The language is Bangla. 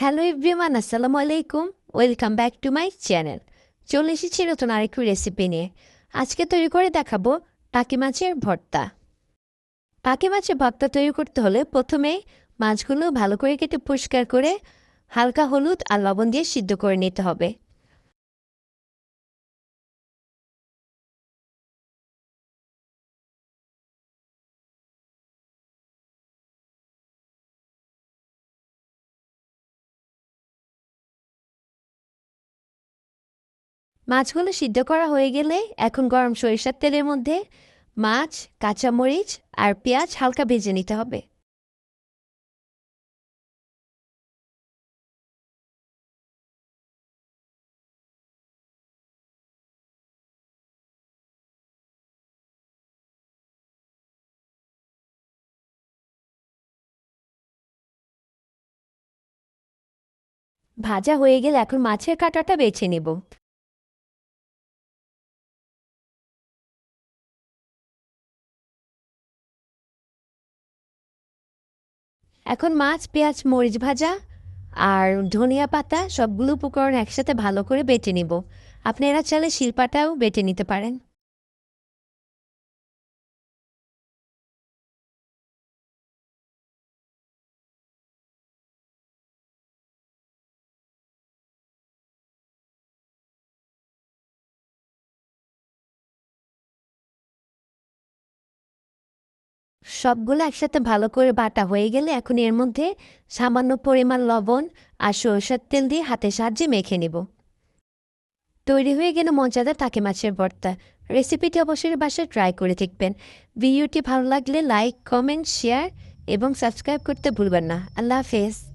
হ্যালো এভরিওয়ান আসসালামু আলাইকুম welcome back to my channel চলে এসেছি নতুন আরেকটি রেসিপি নিয়ে। আজকে তৈরি করে দেখাবো পাকি মাছের ভর্তা। টাকি মাছের ভর্তা তৈরি করতে হলে প্রথমে মাছগুলো ভালো করে কেটে পরিষ্কার করে হালকা হলুদ আর লবণ দিয়ে সিদ্ধ করে নিতে হবে। মাছগুলো সিদ্ধ করা হয়ে গেলে এখন গরম সরিষার তেলের মধ্যে মাছ, কাঁচামরিচ আর পেঁয়াজ হালকা ভেজে নিতে হবে। ভাজা হয়ে গেলে এখন মাছের কাঁটাটা বেছে নেব। এখন মাছ, পেঁয়াজ, মরিচ ভাজা আর ধনিয়া পাতা সবগুলো উপকরণ একসাথে ভালো করে বেটে নিব। আপনারা চাইলে শিল্পাটাও বেটে নিতে পারেন। সবগুলো একসাথে ভালো করে বাটা হয়ে গেলে এখন এর মধ্যে সামান্য পরিমাণ লবণ আর সরষের তেল দিয়ে হাতের সাহায্যে মেখে নেব। তৈরি হয়ে গেলে মজাদার তাকে মাছের ভর্তা। রেসিপিটি অবশ্যই বাসায় ট্রাই করে দেখবেন। ভিডিওটি ভালো লাগলে লাইক, কমেন্ট, শেয়ার এবং সাবস্ক্রাইব করতে ভুলবেন না। আল্লাহ হাফেজ।